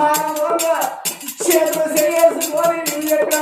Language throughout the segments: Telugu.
మానవుగా చేతులు చేసుకొని ఎక్కడ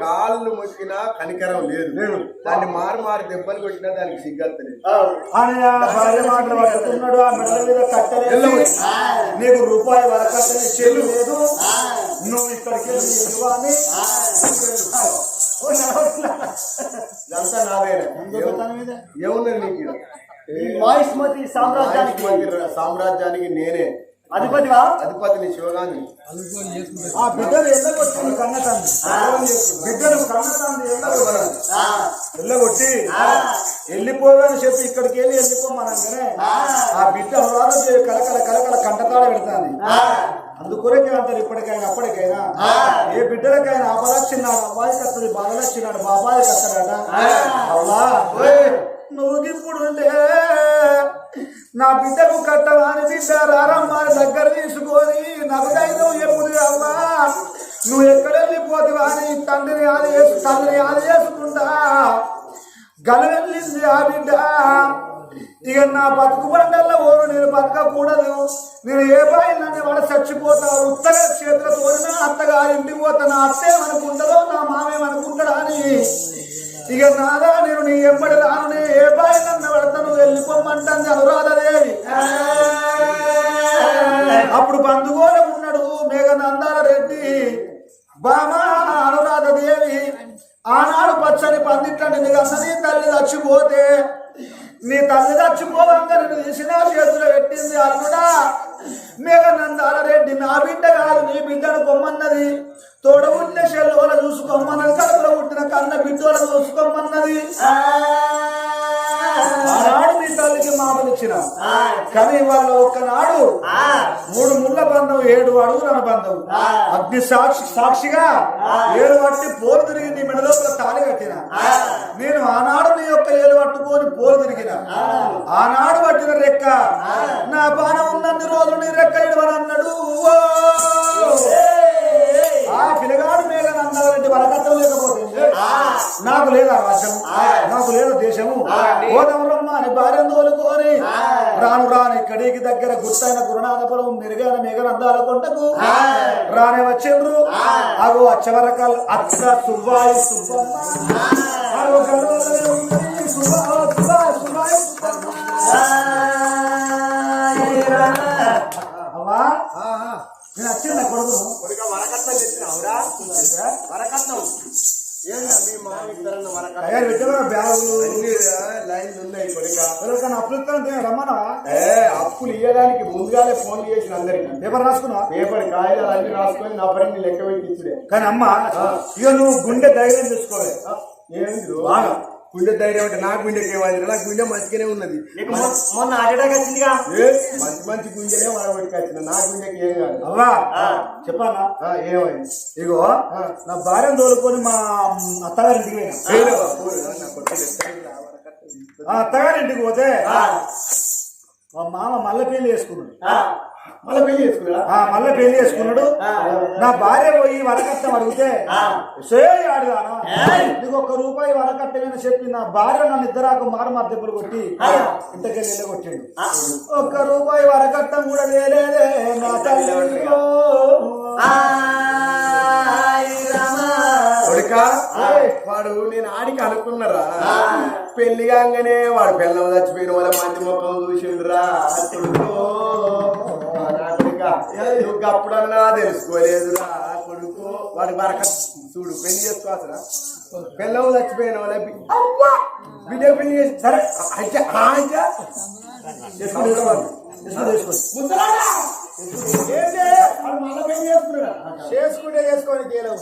కాళ్ళు మొక్కినా కనికరం లేదు. దాన్ని మారు మారు దెబ్బలు కొట్టినా దానికి సిగ్గత్తలేదు నీకు రూపాయి వరకు చెల్లు లేదు. నువ్వు ఇక్కడికి అని ఇదంతా నాదేనా? ఏమున్నది నీకు? వాయిస్ సామ్రాజ్యానికి సామ్రాజ్యానికి నేనే. అధిపతివా? అధిపతిని శివగాంధి ఆ ఎల్లగొట్టి ఎల్లగొట్టి వెళ్ళిపోవని చెప్పి ఇక్కడికి వెళ్ళి వెళ్ళిపోమనగానే ఆ. బిడ్డ హృదయం కలకల కలకల కంటతాడ పెడతాంది. అందుకొరకే అంటారు ఇప్పటికైనా అప్పటికైనా. ఏ బిడ్డలకైనా అపలక్షిన్నాడు అబ్బాయికి వస్తుంది బాధలక్షిన్నాడు బాబాయికి వస్తాడట అవ్వా నువ్వు నా బిడ్డకు కట్టవాని బిడ్డ రారమ్మ దగ్గర తీసుకొని నాకు ఎప్పుడు అవ్వా నువ్వు ఎక్కడ వెళ్ళిపోతావా అని తండ్రిని ఆది తండ్రిని ఆది చేసుకుంటా గల వెళ్ళింది ఆ బిడ్డ. ఇక నా బతుకు బండల్లో ఓరు నేను బతకకూడదు. నేను ఏ బాయి వాడు చచ్చిపోతా ఉత్తర క్షేత్ర తోడినా అత్తగారి ఇంటికి పోతా. నా అత్తేమనుకుంటారో నా మామేమనుకుంటాడా అని. ఇక నాదా నేను నీ ఎమ్మడి రాను ఏ బాయి నన్ను పడతాను వెళ్ళిపోమంటుంది అనురాధదేవి. అప్పుడు బంధుగోళం ఉన్నాడు మేఘనందాల రెడ్డి. బామా అనురాధదేవి ఆనాడు పచ్చని పందిట్లండి నీకు అసలు తల్లి చచ్చిపోతే నీ తల్లి చచ్చిపోవంగా నేను తీసిన చేతులు పెట్టింది అల్లుడా. మేఘనందాల రెడ్డి నా బిడ్డ కాదు నీ బిడ్డను కొమ్మన్నది. తోడ ఉంటే చెల్లోల చూసుకోమన్నది కడుపులో పుట్టిన కన్న బిడ్డోల చూసుకోమన్నది. ఆనాడు మీ తల్లికి మాటలు ఇచ్చిన కానీ వాళ్ళ ఒక్కనాడు మూడు ముళ్ళ బంధం ఏడు అడుగుల బంధం అగ్ని సాక్షి సాక్షిగా ఏడు పట్టి పోరు తిరిగి నీ మెడ లోపల తాళి కట్టిన. నేను ఆనాడు నీ యొక్క ఏలు పట్టుకొని పోరు తిరిగిన. ఆనాడు పట్టిన రెక్క నా బాణం ఉన్నన్ని రోజులు నీ రెక్క ఇడవనన్నాడు ఓ! ఆ పిల్లగాడు మేఘ నందాలంటే వరకట్టం లేకపోతే నాకు లేదా రాజ్యం? నాకు లేదా దేశము? గోదావరమ్మ అని భార్య తోలుకొని రాను రాని ఇక్కడికి దగ్గర గుర్తైన గురునాథపురం మెరుగైన మేఘనందాల కొండకు రాని వచ్చిండ్రు. అగో అచ్చవరకాల అచ్చ సువ్వాయి సుబ్బమ్మ వచ్చిందా కొడుకు? వరకట్నం తెచ్చినావురా వరకట్నం. అప్పులు ఇవ్వడానికి ముందుగానే ఫోన్ చేసిన అందరికి. పేపర్ రాసుకున్నా? పేపర్ కాగితాలు అన్ని రాసుకొని నా పని లెక్క పెట్టి ఇచ్చుడే. కానీ అమ్మ ఇక నువ్వు గుండె ధైర్యం తీసుకోవాలి ఏంది? బాగా. గుండె ధైర్యం అంటే నా గుండెకి ఏమైంది నా గుండె మంచిగానే ఉన్నది. మొన్న వచ్చిందిగా? మంచి మంచి గుండెనే వరబడికి వచ్చిన నా గుండెకి ఏం కాదు. అవ్వా? చెప్పానా ఆ, ఏమైంది? ఇగో నా భార్యను తోలుకొని మా పోయినా. పోయినావా? పోయినా? నా కొడుకు తెస్తాడు రా, వరకట్నం. ఆ అత్తగారింటికి పోతే మా మామ మళ్ళీ పెళ్ళి చేసుకున్నాడు. మళ్ళీ పెళ్ళి చేసుకున్నాడా? ఆ మళ్ళీ పెళ్ళి చేసుకున్నాడు. నా భార్య పోయి వరకట్నం అడిగితే ఆడదానా? నీకు ఒక్క రూపాయి వరకట్టమని చెప్పి నా భార్య నన్ను ఇద్దరాకు మారు దెబ్బలు కొట్టి ఇంతకెళ్ళి వెళ్ళగొట్టిండు. ఒక్క రూపాయి వరకట్టం కూడా వేలేదే నా తల్లి కొడుక వాడు నేను ఆడికి అనుకున్నారా? పెళ్ళి కాగానే వాడు పిల్లలు చచ్చిపోయిన వాళ్ళ మంచి ముఖం చూసిండ్రా. అప్పుడన్నా తెలుసుకోలేదురా కొడుకు. వాడు వరక చూడు పెళ్ళి చేసుకోవచ్చురా పిల్లలు చచ్చిపోయిన వాళ్ళ బిడ్డ పెళ్ళి చేసి సరే అయితే అయితే. చేసుకుంటే చేసుకోండి చేయలేవు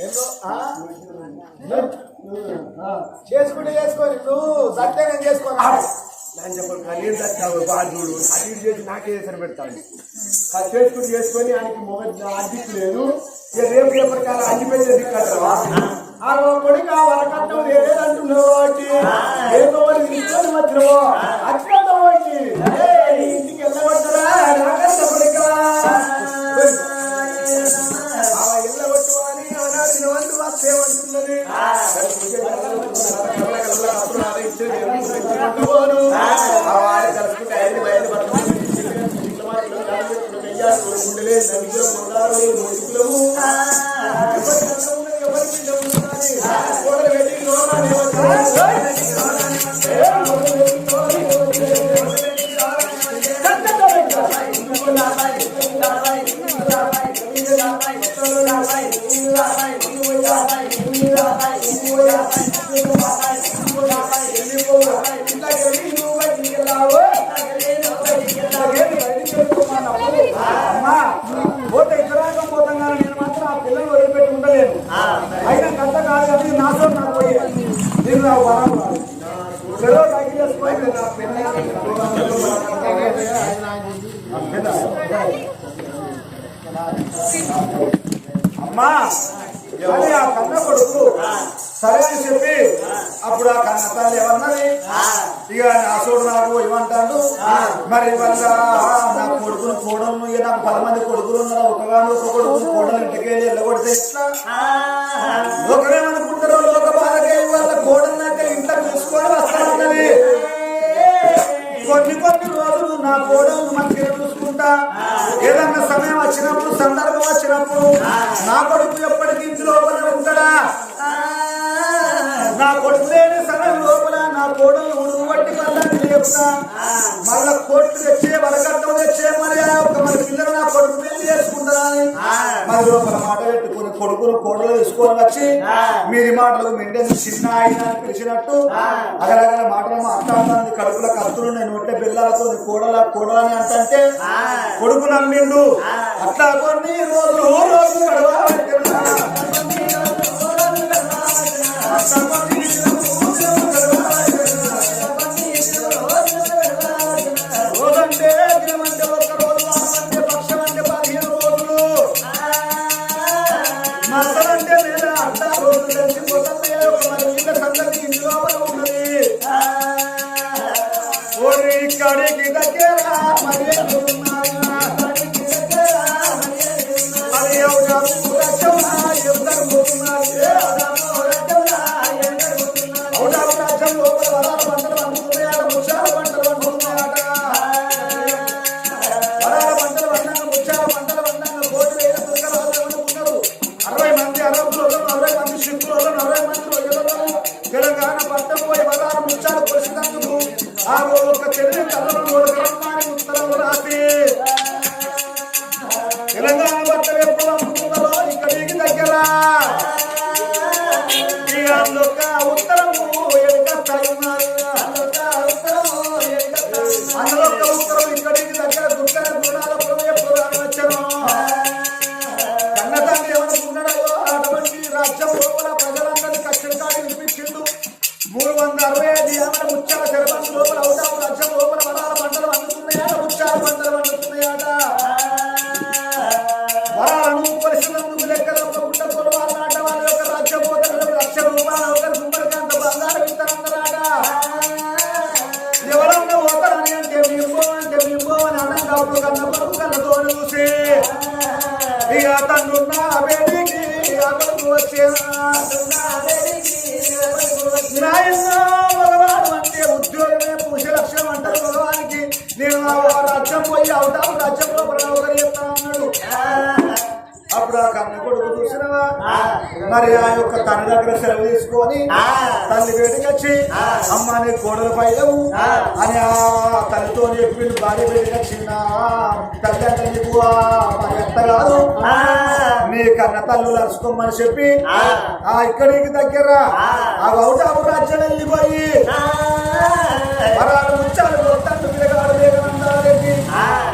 ఏందో? చేసుకుంటే చేసుకోని నువ్వు సత్యంగా చేసుకోవాలి? దాని చెప్పండి. బాగా చూడు. అటు ఇటు చేసి నాకే చేసిన పెడతాడు. అది చేసుకుని చేసుకొని ఆయనకి మొగ అడ్డికి లేదు. రేపు రేపటి కాలం అడ్డి పెట్టి దిక్కడరా ఆ కొడుకు ఆ వరకట్నం వేరే అంటున్నావు కాబట్టి ఏదో ఒకటి తగలేదావో ఓట ఎక్కడానికి పోతాను నేను మాత్రం ఆ పిల్లలు వదిలిపెట్టుకుంటలేను అయినా కథ కాదు కాబట్టి నాతో నాకు పోయే. నేను అమ్మా ఆ కన్న కొడుకు సరే అని చెప్పి అప్పుడు ఆ కన్న తల్లి ఏమన్నది? ఇక నా చూడు నాకు ఏమంటాడు? మరి వల్ల నా కొడుకును కోడలు ఇక నాకు పది మంది కొడుకులు ఉన్నారు. ఒకగాను ఒక కొడుకు కోడలు ఇంటికి వెళ్ళి వెళ్ళగొడితే ఎట్లా? ఒకరేమనుకుంటారో లోక బాధకే వాళ్ళ కోడలు నాకు ఇంట్లో చూసుకొని వస్తానన్నది కొన్ని కొన్ని రోజులు నా కోడలు మంచిగా చూసుకుంటా. ఏదన్నా సమయం వచ్చినప్పుడు సందర్భం వచ్చినప్పుడు నా కొడుకు ఎప్పటికీ ఇంటి లోపల ఉంటాడా? కొడుకు లేని సమయం లోపల నా కోడలు ఉడుగు పట్టి మళ్ళీ లేపుతా మళ్ళా కోట్లు తెచ్చే వరకట్టం తెచ్చే మరి ఒక మరి పిల్లలు నా కొడుకు పెళ్ళి చేసుకుంటారా మరి లోపల మాట పెట్టుకుని కొడుకును కోడలు తీసుకొని వచ్చి మీది మాటలు మెండే చిన్న ఆయన పిలిచినట్టు అగరగల మాటలు మాట్లాడుతుంది కడుపుల కత్తులు నేను నోట్ల పిల్లలతో కోడల కోడలని అంటే కొడుకు నమ్మిండు. అట్లా కొన్ని రోజులు రోజు. అట్లా మసలంటే నెల అర్ధ రోజు ఒక మరి వీళ్ళ సంగతి ఉన్నది. కడికి దగ్గర మరి నేను పోయి అవుతాము రాజ్యంలో ఒకరు చెప్తాను అన్నాడు అప్పుడు ఆ కన్న కొడుకు చూసినవా మరి ఆ యొక్క తన దగ్గర సెలవు తీసుకొని తల్లి వేడికి వచ్చి అమ్మ నీ కోడలు పైలవు అని ఆ. తల్లితో చెప్పిండు భార్య వచ్చిన తల్లి అంటే నీకు ఆ మరి ఎత్త కాదు నీ కన్న తల్లు అరుచుకోమని చెప్పి ఆ ఇక్కడికి దగ్గర ఆ. గౌటాము రాజ్యం వెళ్ళిపోయి ముచ్చాలు లేకనందారెడ్డి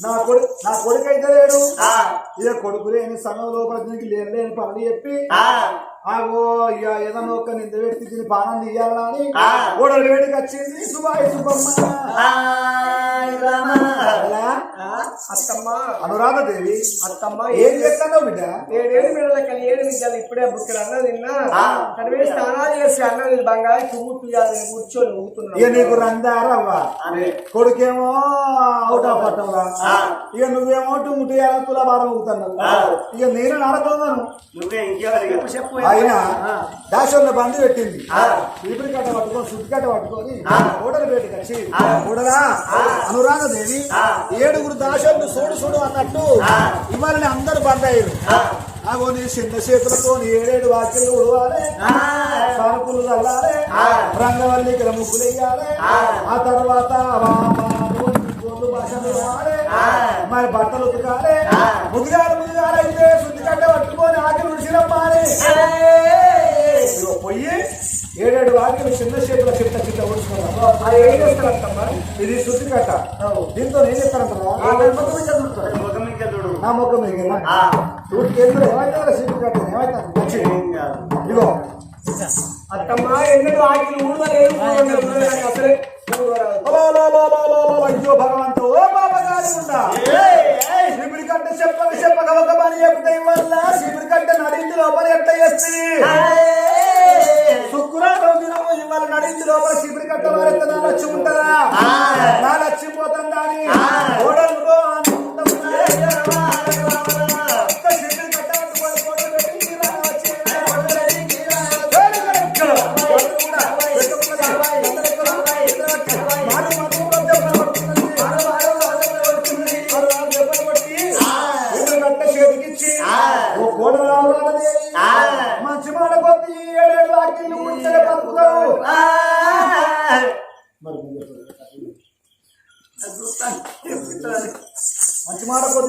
నా కొడుకు నా కొడుకు అయితే లేడు ఇక కొడుకు లేని సమయం లోపల దీనికి లేని లేని పనులు చెప్పి ఆగో ఇక ఏదన్నా ఒక్క నింద పెట్టి దీని పానం తీయాలని అని ఓడలు వేడికి వచ్చింది. సుబాయి? అత్తమ్మ. అనురాధ దేవి. అత్తమ్మ ఏం చేస్తానో బిడ్డ? ఏడేడు మిడలకి ఏడు విద్యాలు ఇప్పుడే బుక్కడ అన్న తిన్నా. కడివే స్నానాలు చేసి అన్న నేను బంగారు పువ్వు తీయాలని కూర్చొని ఇక ఊగుతున్నా నీకు రందారవ్వా కొడుకేమో అవుట్ ఆఫ్ పట్టంరా ఇక నువ్వేమో టుముటి తుల వారం అవుతున్నావు ఇక నేను నడతాను చెప్పు ఆయన దాశంలో బండి పెట్టింది. చీపురి కట్ట పట్టుకొని సుద్ది కట్ట పట్టుకొని ఓడలు బయటకు వచ్చి ఓడలా అనురాధ దేవి ఏడుగురు దాశంలు చూడు చూడు అన్నట్టు ఇవాళ అందరు బంద్ అయ్యారు. అగో నీ చిన్న చేతులతో ఏడేడు వాక్యలు ఉడవాలి. సానుకులు చల్లాలి రంగవల్లి ఇక్కడ ముగ్గులు వేయాలి. ఆ. తర్వాత మరి బట్టలు ఉతకాలి. ముదిగాడు ముదిగాడు అయితే పట్టుకొని ఆకి రుచిరమ్మాలి ఇదిగో పొయ్యి ఏడేడు వాకిలు చిన్న చేతుల చిట్ట చిట్ట ఊడ్చుకున్నాం అది ఏం చేస్తారంటమ్మా ఇది శుద్ధి కట్ట. దీంతో ఏం చేస్తారంటారా నా ముఖం మీద చూడు. కేంద్రం ఏమైతే శుద్ధి కట్ట ఏమైతే ఇదిగో. అత్తమ్మ ఎన్నడూ ఆకిలి ఊడలేదు అసలే. చేస్తే శుక్రవారం దినము ఇవాళ నడించి లోపల శిబిరి కట్ట వారెత్త నా లక్ష్యం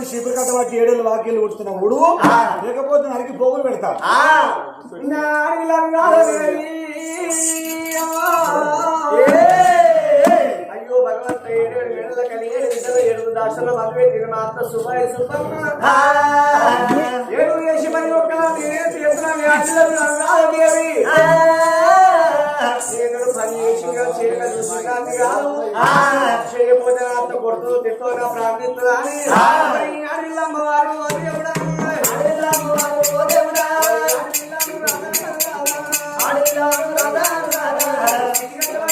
కొద్ది చీపురు కట్ట వాటి ఏడేళ్ళు వాకిళ్ళు ఉడుతున్నావు లేకపోతే నరికి పోగులు పెడతా అయ్యో భగవంత ఏడేడు వేళల కలి ఏడు మధ్య తిరిగిన అత్త సుభాయ సుబ్బమ్మ. ఏడు వేసి మరి ఒక్క నేనే చేయగడు పని చేసి చేయగడు శ్రీకాంతి కాదు చేయకపోతే కొడుతూ తిట్టో నా ప్రార్థిస్తుందా అని అడిల్లమ్మవారు దేవుడా. రంగవల్లికల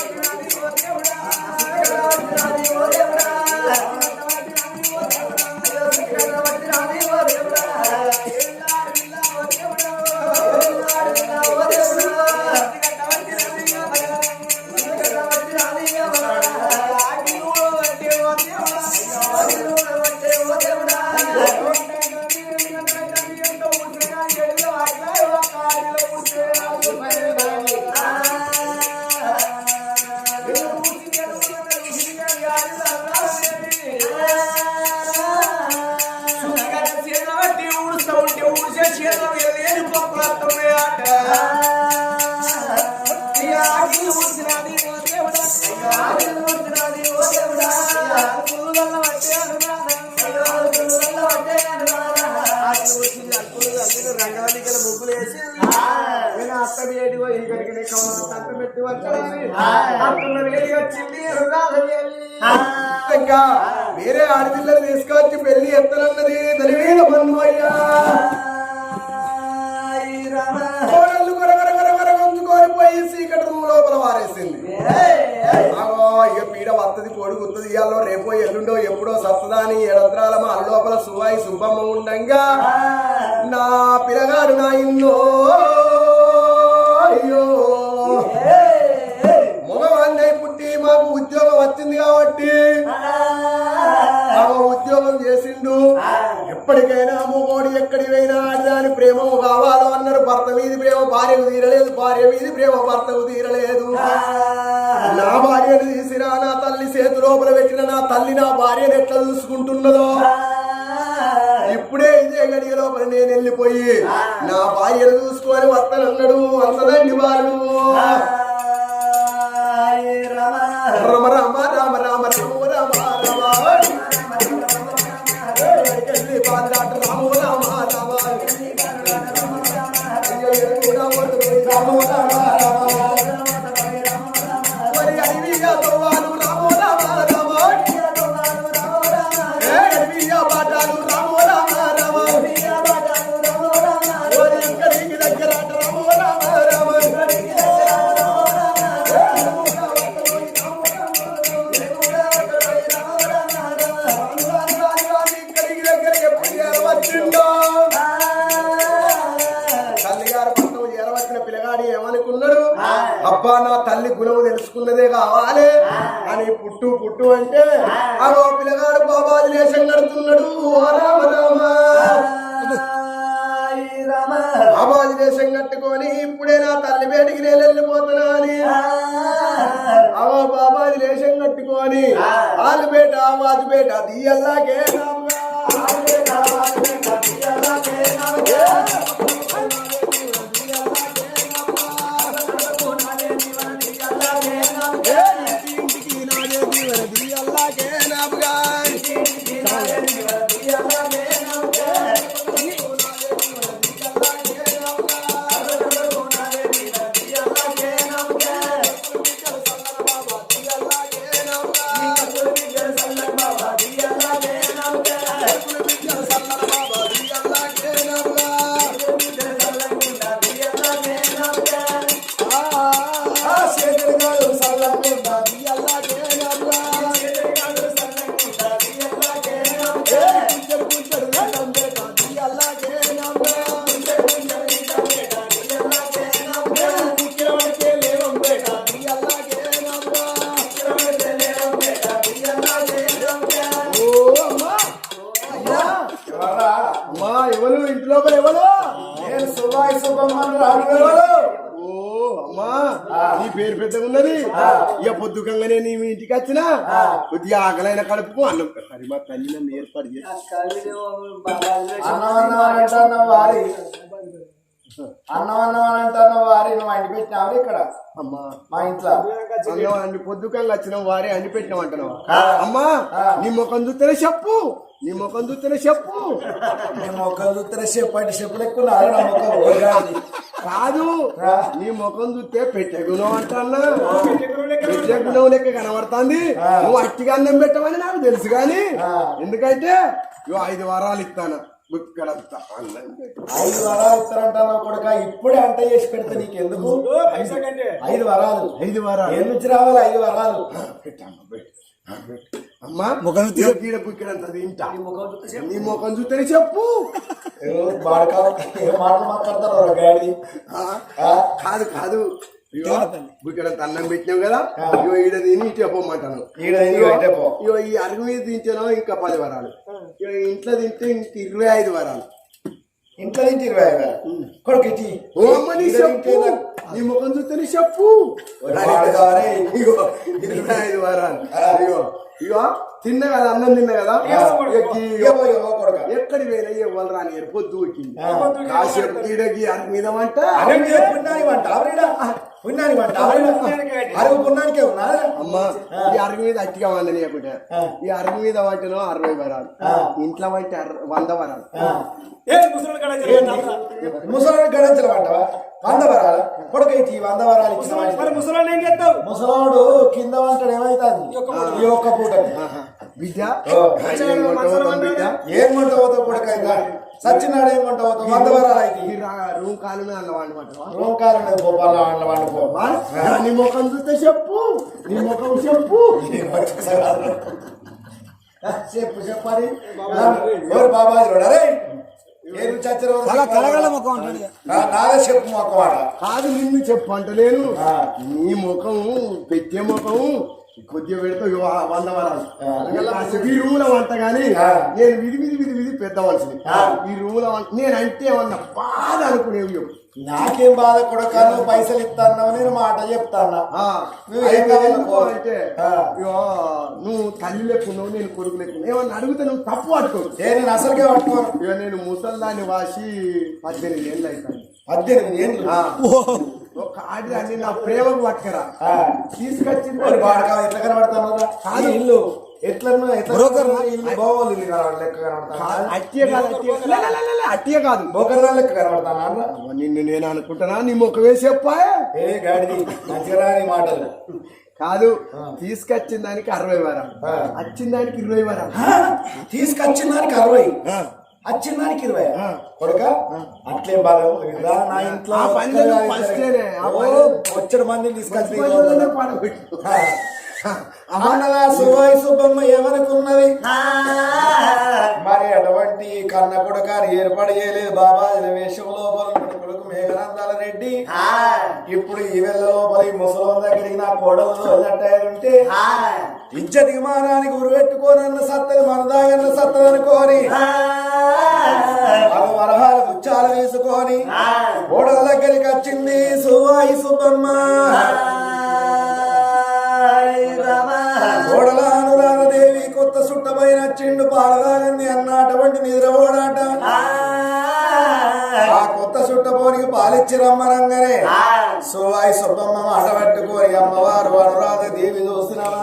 పెట్టి వేడి వచ్చింది ఇంకా వేరే ఆడపిల్లలు తీసుకొచ్చి పెళ్ళి ఎత్తనన్నది మీద మన్ను అయ్యా కోడళ్ళు గుంజుకొని పోయి చీకటి రూమ్ లోపల వారేసింది. ఇక పీడ వత్తది కోడి గుత్తది ఇయాలో రేపో ఎల్లుండో ఎప్పుడో సత్తదాని ఏడంత్రాల మా లోపల సువాయి సుబ్బమ్మ ఉండంగా. నా పిల్లగాడు నా ఇన్నో మాకు ఉద్యోగం వచ్చింది కాబట్టి. ఆ. ఉద్యోగం చేసిండు. ఎప్పటికైనా మగోడు ఎక్కడి పోయినా ఆడదాని ప్రేమ కావాలో అన్నారు. భర్త మీది ప్రేమ భార్యకు తీరలేదు. భార్య మీది ప్రేమ భర్తకు తీరలేదు. నా భార్యను తీసినా నా తల్లి చేతి లోపల పెట్టిన నా తల్లి నా భార్యను ఎట్లా చూసుకుంటున్నదో? ఇప్పుడే ఇదే గడియ లోపల నేను వెళ్ళిపోయి నా భార్యను చూసుకొని వస్తానన్నాడు. అంతదండి వాళ్ళు రమ రామ రమ రమ రమ తల్లి గుణము తెలుసుకున్నదే కావాలి. అని పుట్టు పుట్టు అంటే అగో పిల్లగాడు బాబాజీ లేశం కడుతున్నాడు. బాబాజీ దేశం కట్టుకొని ఇప్పుడే నా తల్లి బయటికి నేను వెళ్ళిపోతున్నా అని. అవో బాబాజీ లేశం కట్టుకొని ఆలుపేట ఆవాజుపేట బేట దియల్లాగే నాముగా ఏ ఇంటి ఇంటికి నాదే దీవెన దియల్లాగే నాముగా నీ పేరు పెద్దగా ఉన్నది. ఇక పొద్దుకంగానే నీ మీ ఇంటికి వచ్చినా కొద్దిగా ఆకలైన కడుపు అన్నం మరి మా తల్లి నన్ను ఏర్పాటు చేసి. అన్నం అన్నం అని అంటున్నావు వారి? అన్నం అన్నం అని అంటున్నావు వారి? నువ్వు అండి పెట్టినావు ఇక్కడ? అమ్మా. మా ఇంట్లో. అన్నం అన్ని పొద్దుకంగా వచ్చిన వారే అన్ని పెట్టినాం అంటున్నావు అమ్మా నీ ముఖం చూస్తేనే చెప్పు. నీ ముఖం చూస్తేనే చెప్పు. నేను మొక్కలు చూస్తే చెప్పండి చెప్పులు ఎక్కువ నా ఓడాలి. కాదు. నీ ముఖం చూస్తే పెట్టే గుణం అంటన్నా. పెట్టే గుణం లెక్క కనబడుతుంది. నువ్వు అట్టిగా అన్నం పెట్టమని నాకు తెలుసు కానీ ఎందుకంటే ఇగో ఐదు వారాలు ఇస్తాను. ఐదు వరాలు ఇస్తారంటున్నావు కొడుక? ఇప్పుడే అంట చేసి పెడితే నీకు ఎందుకు ఐదు వరాలు. ఐదు వారాలు. నుంచి రావాలి? ఐదు వరాలు. పెట్టమ్మా, అమ్మా కీడ బుక్కడంతా తింటా. నీ ముఖం చూస్తేనే చెప్పు. కాదు కాదు ఇగో బుక్కడంత అన్నం పెట్టినావు కదా ఇగో ఈడ తిని ఇటే పోమంటాను. ఇగో ఇటే ఈ అరుగు మీద తింటానో ఇంకా పది వరాలు. ఇగో ఇంట్లో తింటే ఇంక ఇరవై ఐదు వరాలు. ఇంట్లో నుంచి ఇరవై ఐదు వేలు. కొడుకు ఇటీ ఓ అమ్మ నీ చెప్పు. నీ ముఖం చూస్తేనే చెప్పు. ఇరవై ఐదు వరాలు. ఇగో ఇగో తిన్న కదా అన్నం తిన్న కదా. ఎక్కడి పోయినా ఇవ్వాలి రాని పొద్దు వచ్చింది కాసేపు మీద అరే పుణ్యానికి పుణ్యానికి ఉన్నా. అమ్మా ఈ అరుగు మీద అట్టిగా వండని ఒకటే ఈ అరుగు మీద వంటను అరవై వరాలు. ఇంట్లో వంట వంద వరాలు. ముసలి గడించల వంటవా వంద వరాలు. ఈ వంద వరాలు ఇచ్చిన. ముసలాడు ఏం చేస్తావు? ముసలోడు కింద వంటడు ఏమైతుంది? ఈ ఒక్క పూట. ఓ. ఏం వంట అవుతాం సచ్చినాడు ఏం వంట పోతావు వంద వరాలు అయితే ఈ రా- రూమ్ కాలు రూమ్ నీ ముఖం చూస్తే చెప్పు. నీ ముఖం చెప్పు. చెప్పు. చెప్పాలి ఎవరు బాబాజీ రోడ్ అరే చచ్చిన నాదే చెప్పు. మాట కాదు నిన్ను చెప్పు అంటలేను. నీ ముఖం పెట్టే ముఖం కొద్దిగా పెడితే వంద ఈ రూముల వంట గాని నేను విధి విధి విధి విధి పెద్ద మనిషిని ఈ రూముల వంట నేను అంటే ఏమన్నా బాధ అనుకునేవి. నాకేం బాధ నువ్వు పైసలు ఇస్తాను నేను మాట చెప్తాను? అంటే నువ్వు తల్లి లేకున్నావు నేను కొడుకు లేకున్నావు ఏమన్నా అడిగితే నువ్వు తప్పు పట్టుకోవు నేను అసలుకే పట్టుకోను. ఇక నేను ముసల్దాన్ని వాసి పద్దెనిమిది ఏళ్ళు అవుతాను పద్దెనిమిది ఏంటి ఆ. ఒక ఆడి అన్ని నా ప్రేమకు పట్టుకరా. తీసుకొచ్చింది ఎట్లా కనబడతాను కాదు. ఇల్లు ఎట్లా ఇల్లు. బాగోలు ఇల్లు కనబడ లెక్క కనబడతాను అట్టియే కాదు అట్టియే కాదు. లెక్క కనబడతాను నిన్ను? నేను అనుకుంటున్నా నీ ముఖమే చెప్పాయే ఏ గాడిది మంచిగా మాటలు. కాదు తీసుకొచ్చిన దానికి అరవై వరాలు. ఆ. వచ్చిన దానికి ఇరవై వరాలు. తీసుకొచ్చిన దానికి అరవై. ఆ. వచ్చిన ఇరవై. కొడుక అట్లేం రా నా ఇంట్లో. వచ్చాడు మందిని తీసుకొచ్చి సువాయి సుబ్బమ్మ ఎవరికున్నది? మరి అటువంటి కన్న కొడుక ఏర్పాటు చేయలేదు బాబా. వేషం లోపల కొడుకు మేఘనందాల రెడ్డి. ఇప్పుడు ఈ వెళ్ళ లోపల ఈ ముసలం దగ్గరికి నా కోడలు ఉంటే ఇజ్జతికి మానానికి ఉరువెట్టుకోనన్న సత్తది మనదాగన్న సత్తది అనుకోని. అవి వరహాలు గుచ్చాలు వేసుకొని కోడల దగ్గరికి వచ్చింది సువాయి సుబ్బమ్మ. కోడల అనురాధదేవి కొత్త సుట్టు చుట్టమైన చిండు పాలదాగింది అన్న అటువంటి నిద్రపోడాట ఆ. కొత్త చుట్టపోనికి పాలిచ్చి రమ్మనంగానే. సువాయి సుబ్బమ్మ మాట పట్టుకొని అమ్మవారు అనురాధ దేవి చూసినవా?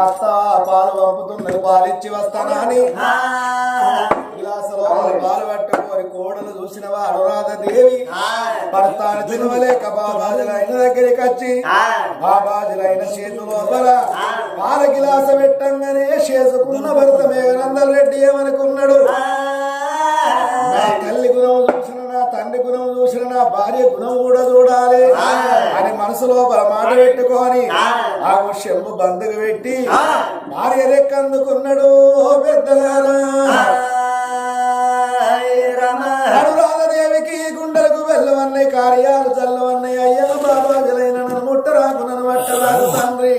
అత్త పాలు పంపుతున్నది పాలిచ్చి వస్తానా అని. పాలు పట్టుకొని కోడలు చూసినవా? అనురాధ దేవి భర్తాను తినవలేక బాబాజులైన దగ్గరికి వచ్చి బాబాజులైన చేతు లోపల పాల గిలాస పెట్టంగానే చేసుకున్న భర్త మేఘనందల్ రెడ్డి ఏమనుకున్నాడు? నా తల్లి గుణం చూసిన నా తండ్రి గుణం చూసిన నా భార్య గుణం కూడా చూడాలి. అని మనసులో మాట పెట్టుకొని ఆ శంభు బంధుకు పెట్టి భార్య ఓ పెద్దలారా. హరురాధదేవికి గుండెలకు వెళ్ళవన్నీ కార్యాలు చల్లవన్నీ అయ్యా బాబాజులైన నన్ను ముట్టరాకు నన్ను పట్టరాకు తండ్రి